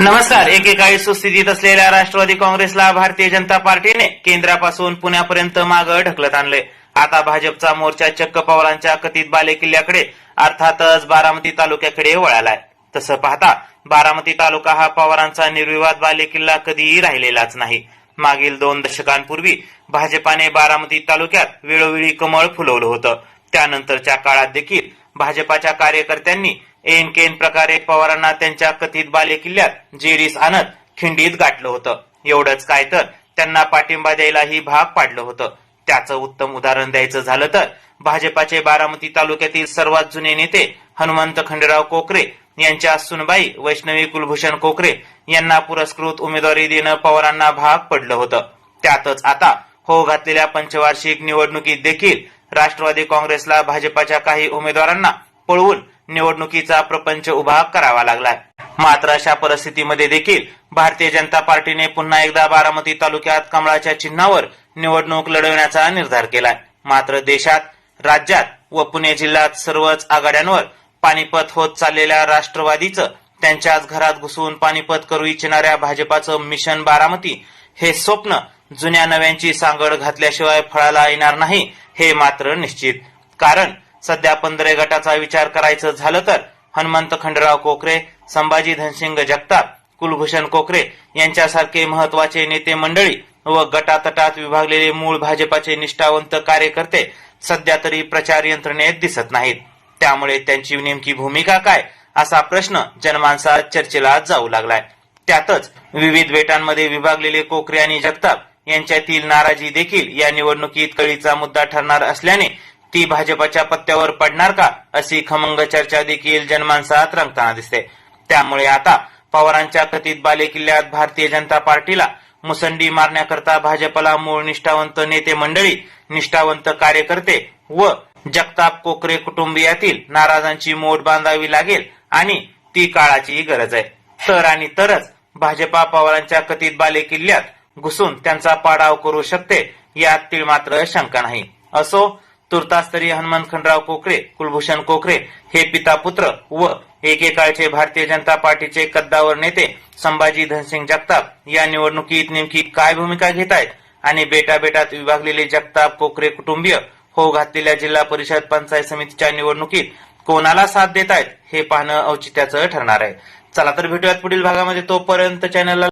नमस्कार. एकेकाळी सुस्थितीत असलेल्या राष्ट्रवादी काँग्रेसला भारतीय जनता पार्टीने केंद्रापासून पुण्यापर्यंत मागं ढकलत आणले आता भाजपचा मोर्चा चक्क पवारांच्या कथित बालेकिल्ल्याकडे अर्थातच बारामती तालुक्याकडे वळालाय. तसं पाहता बारामती तालुका हा पवारांचा निर्विवाद बालेकिल्ला कधीही राहिलेलाच नाही. मागील दोन दशकांपूर्वी भाजपाने बारामती तालुक्यात वेळोवेळी कमळ फुलवलं होतं. त्यानंतरच्या काळात देखील भाजपाच्या कार्यकर्त्यांनी एन केन प्रकारे पवारांना त्यांच्या कथित बालेकिल्ल्यात जेरीस आणत खिंडीत गाठलं होतं. एवढंच काय तर त्यांना पाठिंबा द्यायलाही भाग पाडलं होतं. त्याचं उत्तम उदाहरण द्यायचं झालं तर भाजपाचे बारामती तालुक्यातील सर्वात जुने नेते हनुमंत खंडेराव कोकरे यांच्या सुनबाई वैष्णवी कुलभूषण कोकरे यांना पुरस्कृत उमेदवारी देणं पवारांना भाग पडलं होतं. त्यातच आता हो घातलेल्या पंचवार्षिक निवडणुकीत देखील राष्ट्रवादी काँग्रेसला भाजपाच्या काही उमेदवारांना पळवून निवडणुकीचा प्रपंच उभा करावा लागलाय. मात्र अशा परिस्थितीमध्ये देखील भारतीय जनता पार्टीने पुन्हा एकदा बारामती तालुक्यात कमळाच्या चिन्हावर निवडणूक लढवण्याचा निर्धार केलाय. मात्र देशात राज्यात व पुणे जिल्ह्यात सर्वच आघाड्यांवर पानिपत होत चाललेल्या राष्ट्रवादीचं त्यांच्याच घरात घुसून पानिपत करू इच्छिणाऱ्या भाजपाचं मिशन बारामती हे स्वप्न जुन्या नव्यांची सांगड घातल्याशिवाय फळाला येणार नाही हे मात्र निश्चित. कारण सध्या पंधरे गटाचा विचार करायचं झालं तर हनुमंत खंडराव कोकरे संभाजी धनसिंग जगताप कुलभूषण कोकरे यांच्यासारखे महत्त्वाचे नेते मंडळी व गटातटात विभागलेले मूळ भाजपाचे निष्ठावंत कार्यकर्ते सध्या तरी प्रचार यंत्रणेत दिसत नाहीत. त्यामुळे त्यांची नेमकी भूमिका काय असा प्रश्न जनमानसात चर्चेला जाऊ लागलाय. त्यातच विविध बेटांमध्ये विभागलेले कोकरे आणि जगताप यांच्यातील नाराजी देखील या निवडणुकीत कळीचा मुद्दा ठरणार असल्याने ती भाजपाच्या पत्त्यावर पडणार का? अशी खमंग चर्चा देखील जनमानसात रंगताना दिसते. त्यामुळे आता पवारांच्या कथित बालेकिल्ल्यात भारतीय जनता पार्टीला मुसंडी मारण्याकरता भाजपला मूळ निष्ठावंत नेते मंडळी निष्ठावंत कार्यकर्ते व जगताप कोकरे कुटुंबियातील नाराजांची मोड बांधावी लागेल आणि ती काळाचीही गरज आहे. तर आणि तरच भाजपा पवारांच्या कथित बालेकिल्ल्यात घुसून त्यांचा पाडाव करू शकते यात ती मात्र शंका नाही. असो तुर्तास तरी हनुमंत खंडराव कोकरे कुलभूषण कोकरे हे पिता पुत्र व एकेकाळचे भारतीय जनता पार्टीचे कद्दावर नेते संभाजी धनसिंग जगताप या निवडणुकीत नेमकी काय भूमिका घेत आहेत आणि बेटा बेटात विभागलेले जगताप कोकरे कुटुंबीय हो घातलेल्या जिल्हा परिषद पंचायत समितीच्या निवडणुकीत कोणाला साथ देत आहेत हे पाहणं औचित्याचं ठरणार आहे. चला तर भेटूयात पुढील भागामध्ये. तोपर्यंत चॅनलला